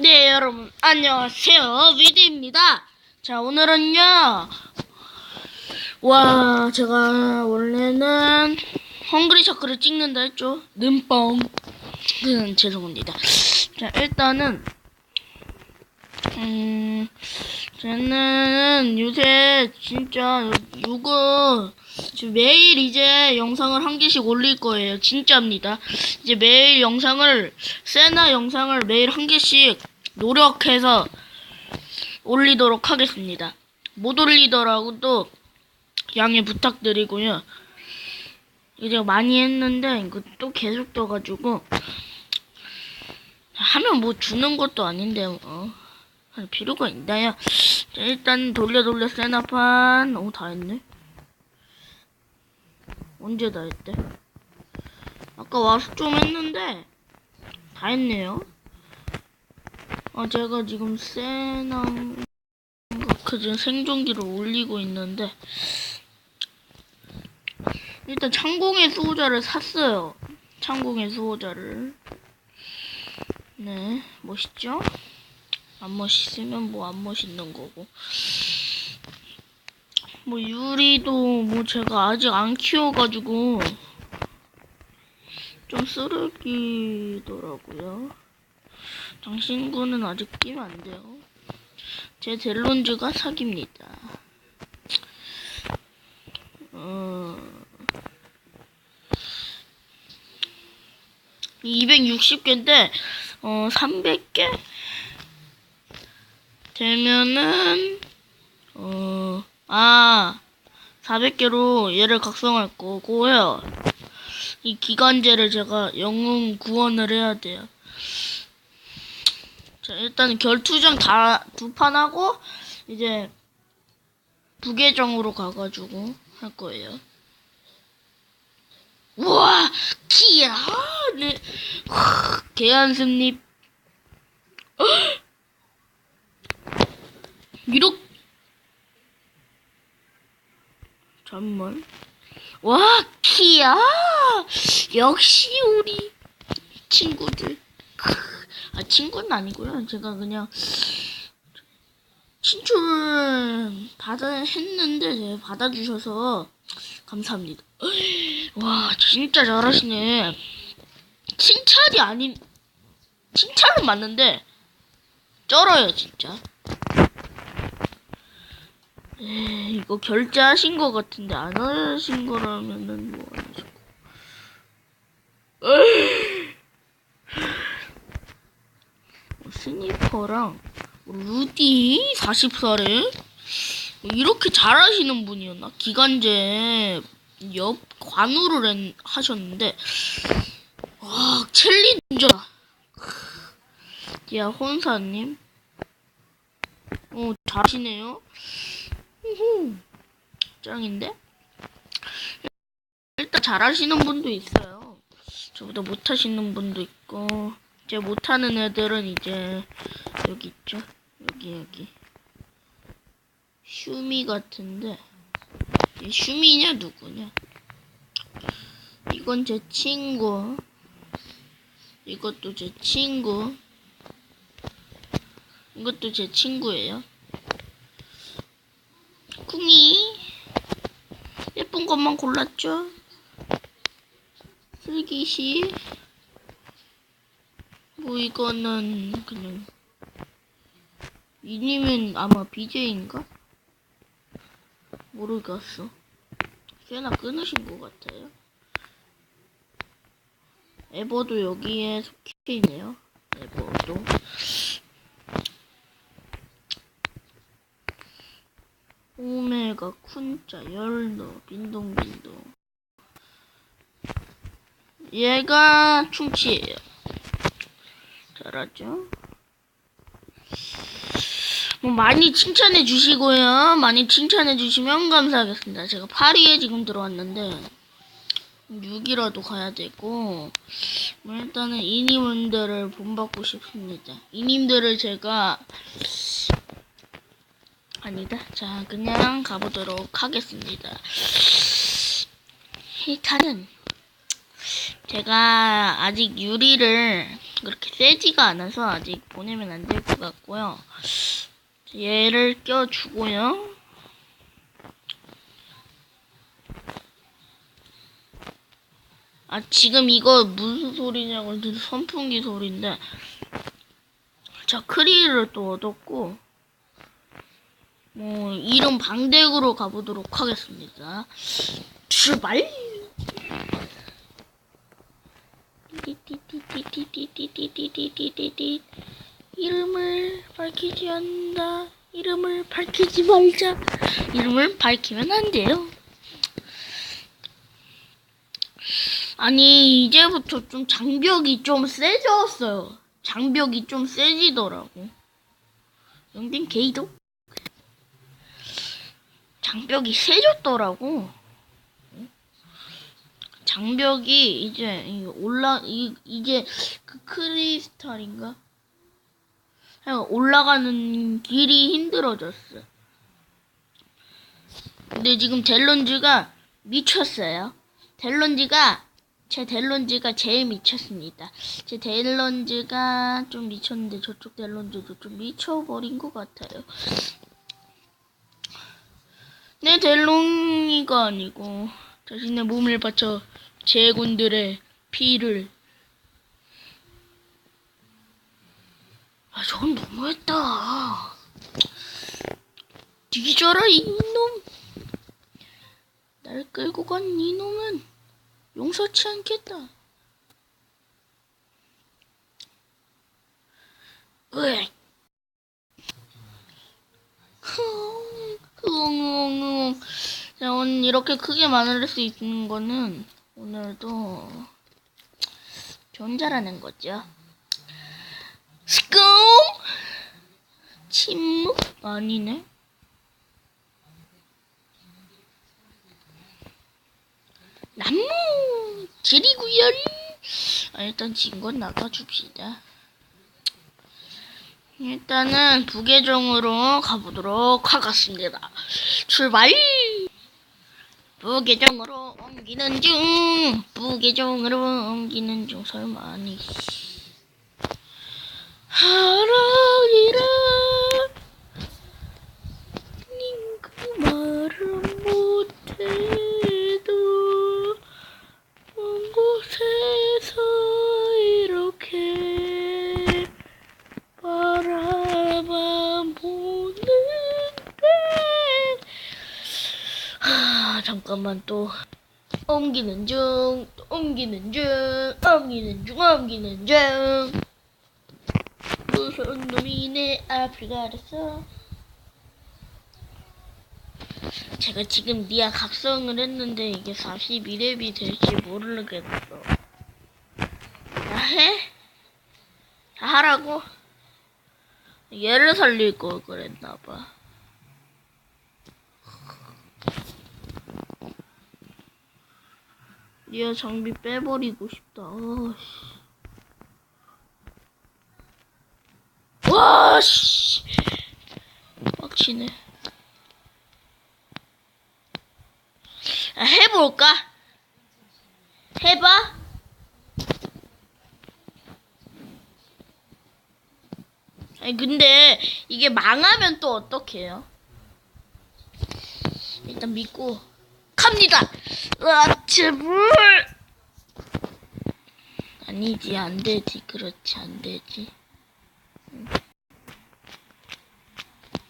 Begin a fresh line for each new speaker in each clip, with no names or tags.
네, 여러분, 안녕하세요. 위디입니다. 자, 오늘은요, 와, 제가 원래는 헝그리 셔크를 찍는다 했죠. 는뻥. 음, 죄송합니다. 자, 일단은, 음, 저는 요새 진짜 요거 매일 이제 영상을 한 개씩 올릴 거예요. 진짜입니다. 이제 매일 영상을 세나 영상을 매일 한 개씩 노력해서 올리도록 하겠습니다. 못 올리더라고도 양해 부탁드리고요. 이제 많이 했는데 이거 또 계속 떠가지고 하면 뭐 주는 것도 아닌데 뭐 할 필요가 있나요? 자, 일단 돌려 돌려 세나판 오 다 했네. 언제 다 했대? 아까 와서 좀 했는데 다 했네요. 아 제가 지금 세낭 그전 생존기를 올리고 있는데 일단 창공의 수호자를 샀어요. 창공의 수호자를 네 멋있죠? 안 멋있으면 뭐 안 멋있는 거고 뭐 유리도 뭐 제가 아직 안 키워가지고 좀 쓰레기더라고요. 장신구는 아직 끼면 안 돼요. 제 델론즈가 사기입니다. 어... 260개인데 어 300개 되면은 어 아, 400개로 얘를 각성할 거고요. 이 기간제를 제가 영웅 구원을 해야 돼요. 자, 일단 결투장 다두 판 하고 이제 부계정으로 가가지고 할 거예요. 우와, 기야, 네, 개한승립. 이렇게 잠만. 와, 키야! 역시 우리 친구들. 크, 아, 친구는 아니고요. 제가 그냥 친출 받아 했는데 네, 받아주셔서 감사합니다. 와, 진짜 잘하시네. 칭찬이 아닌 칭찬은 맞는데 쩔어요, 진짜. 에이, 이거 결제하신 것 같은데 안 하신 거라면은 뭐. 에이. 뭐 스니퍼랑 뭐 루디 40살에 이렇게 잘하시는 분이었나? 기간제 옆 관우를 했- 하셨는데 와 챌린저 야 혼사님 어 잘하시네요 우후, 짱인데? 일단 잘하시는 분도 있어요. 저보다 못하시는 분도 있고, 이제 못하는 애들은 이제 여기 있죠. 여기 여기. 슈미 같은데, 얘 슈미냐 누구냐? 이건 제 친구. 이것도 제 친구. 이것도 제 친구예요. 쿵이 예쁜 것만 골랐죠? 슬기시 뭐 이거는 그냥 이님은 아마 BJ인가? 모르겠어. 꽤나 끊으신 것 같아요. 에버도 여기에 속해 있네요. 에버도. 오메가 쿤자 열너 빈동빈동. 얘가 충치예요 잘하죠 뭐 많이 칭찬해 주시고요 많이 칭찬해 주시면 감사하겠습니다 제가 파리에 지금 들어왔는데 6이라도 가야 되고 뭐 일단은 이님들을 본받고 싶습니다 이님들을 제가 아니다. 자, 그냥 가보도록 하겠습니다. 일단은 제가 아직 유리를 그렇게 세지가 않아서 아직 보내면 안 될 것 같고요. 얘를 껴주고요. 아 지금 이거 무슨 소리냐고 선풍기 소리인데 자 크리를 또 얻었고 뭐 이름 방댁으로 가보도록 하겠습니다. 출발! 띠띠띠띠띠띠띠띠띠띠띠띠 이름을 밝히지 않는다. 이름을 밝히지 말자. 이름을 밝히면 안 돼요. 아니 이제부터 좀 장벽이 좀 세졌어요. 장벽이 좀 세지더라고. 영빈 게이도 장벽이 세졌더라고. 장벽이 이제 이 올라 이 이제 그 크리스탈인가? 올라가는 길이 힘들어졌어. 근데 지금 델론즈가 미쳤어요. 델론즈가 제 델론즈가 제일 미쳤습니다. 제 델론즈가 좀 미쳤는데 저쪽 델론즈도 좀 미쳐버린 것 같아요. 내 델롱이가 아니고 자신의 몸을 바쳐 제군들의 피를. 아 저건 너무했다. 뒤져라 이놈. 날 끌고 간 이놈은 용서치 않겠다. 으이. 흐엉흐엉흐엉 자, 오늘 이렇게 크게 만들 수 있는 거는 오늘도 존잘하는 거죠. 스콩! 침묵? 아니네. 나무! 지리구열! 아, 일단 진 건 나가줍시다. 일단은 부계정으로 가보도록 하겠습니다. 출발! 부계정으로 옮기는 중. 부계정으로 옮기는 중. 설마 아니 하라기라. 닝그 말을 못해도 먼 곳에 잠깐만 또 옮기는 중, 또 옮기는 중, 옮기는 중, 옮기는 중. 무서운 놈이 내 앞을 가렸어. 제가 지금 니아 각성을 했는데 이게 42렙이 될지 모르겠어. 나 해? 다 하라고? 얘를 살릴 걸 그랬나봐. 니아 장비 빼버리고 싶다. 어, 씨. 와, 씨. 빡치네. 아, 해볼까? 해봐? 아니, 근데 이게 망하면 또 어떡해요? 일단 믿고 갑니다. 으아, 제발. 아니지, 안 되지. 그렇지, 안 되지. 응.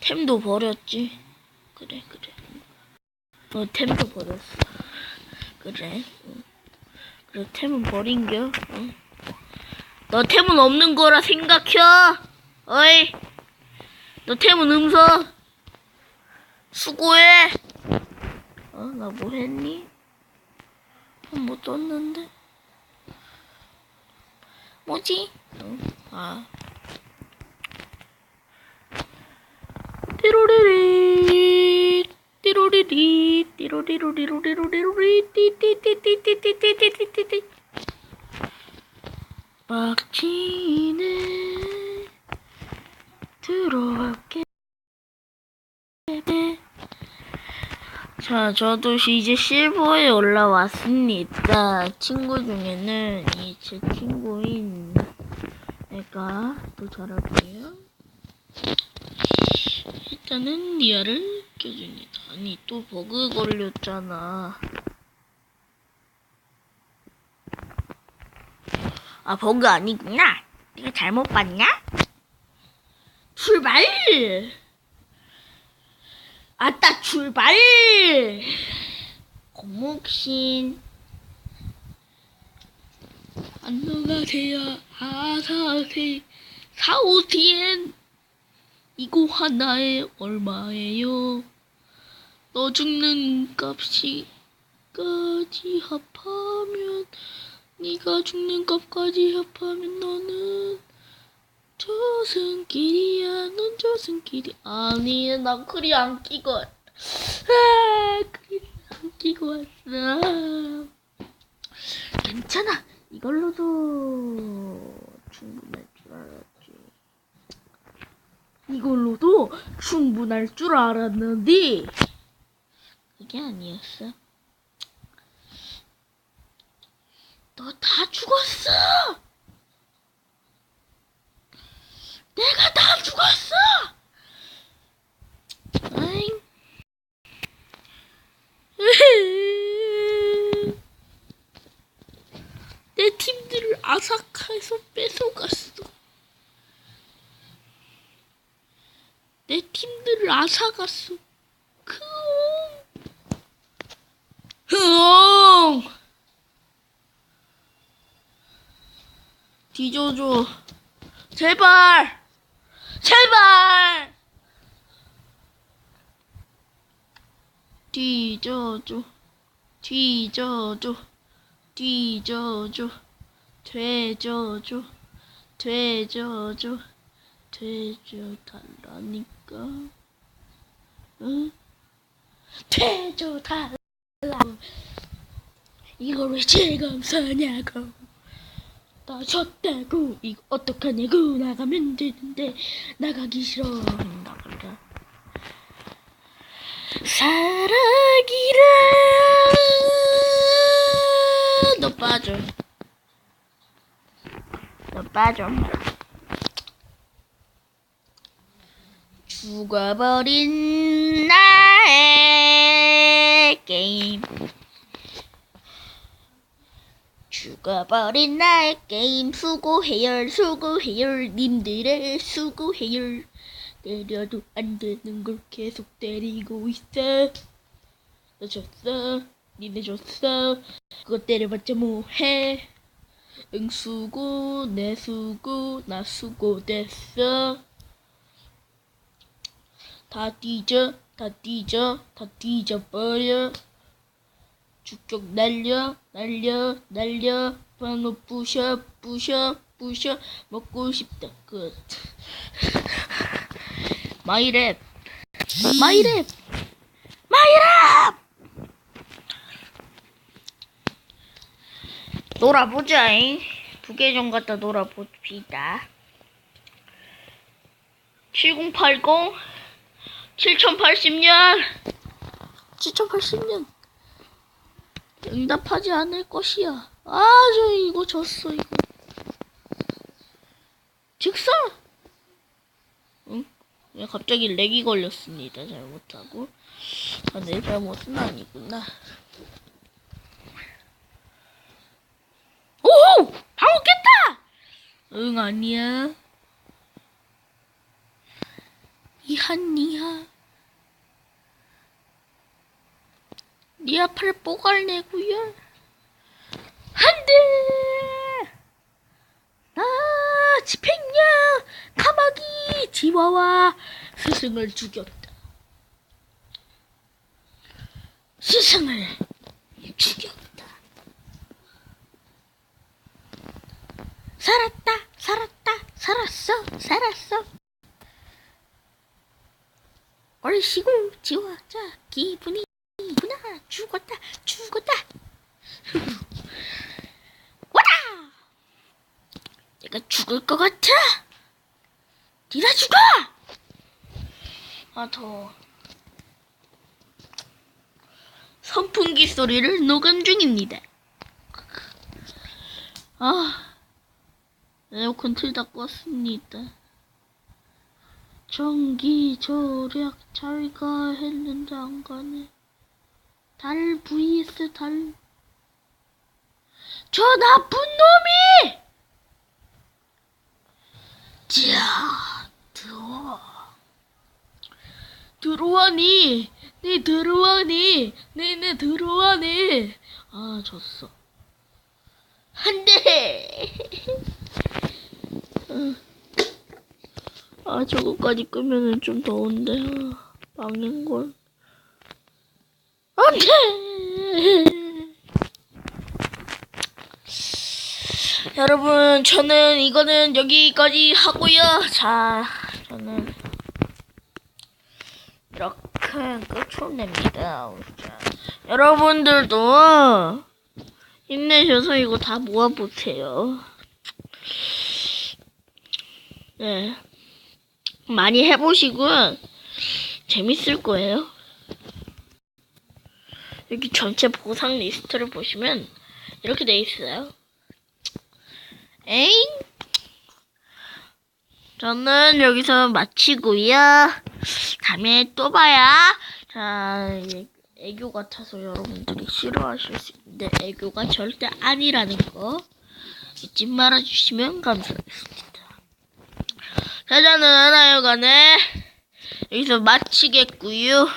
템도 버렸지. 그래, 그래. 어, 템도 버렸어. 그래. 응. 그래, 템은 버린겨. 응. 너 템은 없는 거라 생각해. 어이. 너 템은 음서. 수고해. 어, 나 뭐 했니? 못 떴는데. 뭐지? 어, 아. 띠로리리, 띠로리리, 띠로리로리로리로리로리, 띠띠띠띠띠띠띠띠띠띠띠. 빡치네. 들어갈게. 자, 저도 이제 실버에 올라왔습니다. 친구 중에는 이 제 친구인 제가 또 잘할게요. 일단은 리아를 껴줍니다. 아니 또 버그 걸렸잖아. 아 버그 아니구나. 내가 잘못 봤냐? 출발! 아따 출발! 고목신 안녕하세요 아사세 사오티엔 이거 하나에 얼마예요? 너 죽는 값이 까지 합하면 네가 죽는 값까지 합하면 너는 저승길이야 넌 저승길이 아니 나 크리 안 끼고 왔다 아 크리 안 끼고 왔어. 괜찮아. 이걸로도 충분할 줄 알았지. 이걸로도 충분할 줄 알았는데. 그게 아니었어. 너 다 죽었어 내가 다 죽었어 아잉 내 팀들을 아사카에서 뺏어갔어. 내 팀들을 아사갔어. 크옹. 흐옹. 뒤져줘. 제발. 제발. 뒤져줘. 뒤져줘. 뒤져줘 되져줘 되져줘 되져 달라니까 응? 되져 달라고 이걸 왜 지금 사냐고 나 졌다고 이거 어떡하냐고 나가면 되는데 나가기 싫어 나가라 사라기라. 너 빠져. 너 빠져. 죽어버린 나의 게임 죽어버린 나의 게임. 수고해요 수고해요 님들의 수고해요 때려도 안 되는 걸 계속 때리고 있어. 너 졌어? 니네 졌어? 그거 때려봤자 뭐해? 응 수고 내 수고 나 수고 됐어. 다 뒤져 다 뒤져 다 뒤져버려 주격 날려 날려 날려. 번호 부셔 부셔 부셔. 먹고 싶다. 끝. 마이랩. 마이랩. 마이랩! 놀아보자잉. 부계정 갖다 놀아봅시다. 7080 7080년. 7080년 응답하지 않을 것이야. 아 저 이거 졌어 이거. 즉사! 응? 왜 갑자기 렉이 걸렸습니다. 잘못하고. 아, 내 잘못은 아니구나. 오호! 방어 깼다! 응 아니야. 이한니야 니아 팔 뽀갈 내구요. 안돼 아 집행냐 카마기 지와와 스승을 죽였다. 스승을 죽였다. 살았다 살았다 살았어 살았어. 얼씨구 지워자 기분이 구나 죽었다 죽었다 와라 내가 죽을 것 같아 니가 죽어 아 더워 선풍기 소리를 녹음 중입니다 아 에어컨 틀다 껐습니다. 전기 절약 잘가 했는데 안 가네. 달 vs 달. 저 나쁜 놈이! 자, 들어와. 들어와니. 네 들어와니. 네네 들어와니. 아 졌어. 안돼. 아 저거까지 끄면은 좀 더운데 아, 망인 걸. 안 돼. 여러분 저는 이거는 여기까지 하고요. 자 저는 이렇게 끝을 냅니다. 자, 여러분들도 힘내셔서 이거 다 모아보세요. 네. 많이 해보시고 재밌을 거예요. 여기 전체 보상 리스트를 보시면 이렇게 돼 있어요. 에잉? 저는 여기서 마치고요. 다음에 또 봐야. 자, 애- 애교 같아서 여러분들이 싫어하실 수 있는데 애교가 절대 아니라는 거 잊지 말아주시면 감사하겠습니다. 자, 저는 하여간에 여기서 마치겠고요.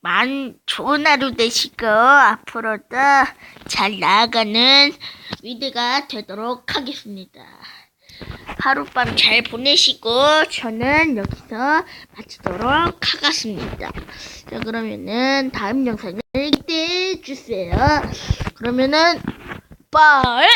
만 좋은 하루 되시고 앞으로도 잘 나아가는 위드가 되도록 하겠습니다. 하룻밤 잘 보내시고 저는 여기서 마치도록 하겠습니다. 자 그러면은 다음 영상을 기대해 주세요. 그러면은 빠이